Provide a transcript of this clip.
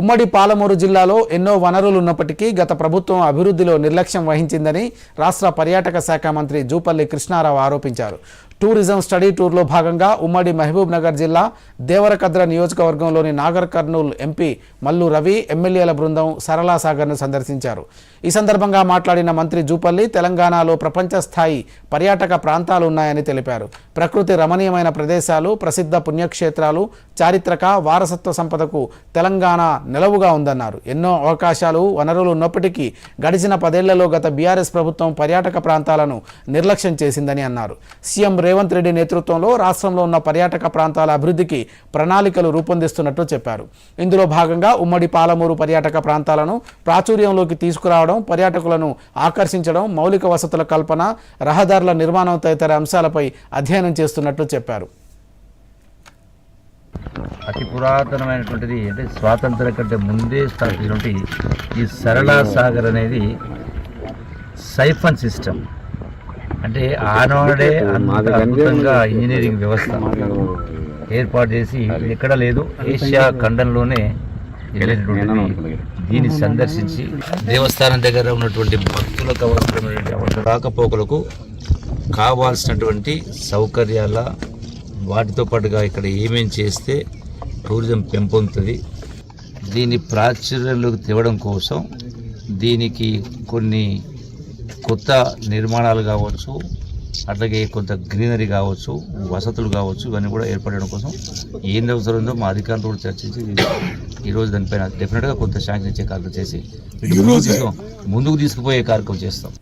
ఉమ్మడి పాలమూరు జిల్లాలో ఎన్నో వనరులు ఉన్నప్పటికీ గత ప్రభుత్వం అభివృద్ధిలో నిర్లక్ష్యం వహించిందని రాష్ట్ర పర్యాటక శాఖ మంత్రి జూపల్లి కృష్ణారావు ఆరోపించారు. టూరిజం స్టడీ టూర్లో భాగంగా ఉమ్మడి మహబూబ్ నగర్ జిల్లా దేవరకద్ర నియోజకవర్గంలోని నాగర్ కర్నూల్ ఎంపీ మల్లు రవి ఎమ్మెల్యేల బృందం సరళా సాగర్ను సందర్శించారు. ఈ సందర్భంగా మాట్లాడిన మంత్రి జూపల్లి తెలంగాణలో ప్రపంచ స్థాయి పర్యాటక ప్రాంతాలు ఉన్నాయని తెలిపారు. ప్రకృతి రమణీయమైన ప్రదేశాలు ప్రసిద్ధ పుణ్యక్షేత్రాలు చారిత్రక వారసత్వ సంపదకు తెలంగాణ నిలవుగా ఉందన్నారు. ఎన్నో అవకాశాలు వనరులు ఉన్నప్పటికీ గడిచిన పదేళ్ళలో గత బీఆర్ఎస్ ప్రభుత్వం పర్యాటక ప్రాంతాలను నిర్లక్ష్యం చేసిందని అన్నారు. సీఎం రేవంత్ రెడ్డి నేతృత్వంలో రాష్ట్రంలో ఉన్న పర్యాటక ప్రాంతాల అభివృద్ధికి ప్రణాళికలు రూపొందిస్తున్నట్లు చెప్పారు. ఇందులో భాగంగా ఉమ్మడి పాలమూరు పర్యాటక ప్రాంతాలను ప్రాచుర్యంలోకి తీసుకురావడం పర్యాటకులను ఆకర్షించడం మౌలిక వసతుల కల్పన రహదారి రహదారుల నిర్మాణం తదితర అంశాలపై అధ్యయనం చేస్తున్నట్లు చెప్పారు. అతి పురాతనమైనటువంటిది అంటే స్వాతంత్రం కంటే ముందే స్థాపించినటువంటి ఈ సరళా సాగర్ అనేది సైఫన్ సిస్టమ్. అంటే ఆనాడే అద్భుతంగా ఇంజనీరింగ్ వ్యవస్థ. ఏర్పాటు చేసి ఎక్కడ లేదు. ఏషియా ఖండంలోనే. దీన్ని సందర్శించి దేవస్థానం దగ్గర ఉన్నటువంటి భక్తులకు అవసరమైనటువంటి రాకపోకలకు కావాల్సినటువంటి సౌకర్యాల వాటితో పాటుగా ఇక్కడ ఏమేం చేస్తే టూరిజం పెంపొందుతుంది దీన్ని ప్రాచుర్యంలోకి తేవడం కోసం దీనికి కొన్ని కొత్త నిర్మాణాలు కావచ్చు అట్లాగే కొంత గ్రీనరీ కావచ్చు వసతులు కావచ్చు ఇవన్నీ కూడా ఏర్పడడం కోసం ఏం అవసరం ఉందో మా అధికారులతో కూడా చర్చించి ఈరోజు దానిపైన డెఫినెట్గా కొంత శాంక్షన్ ఇచ్చే కార్యక్రమం చేసి ముందుకు తీసుకుపోయే కార్యక్రమం చేస్తాం.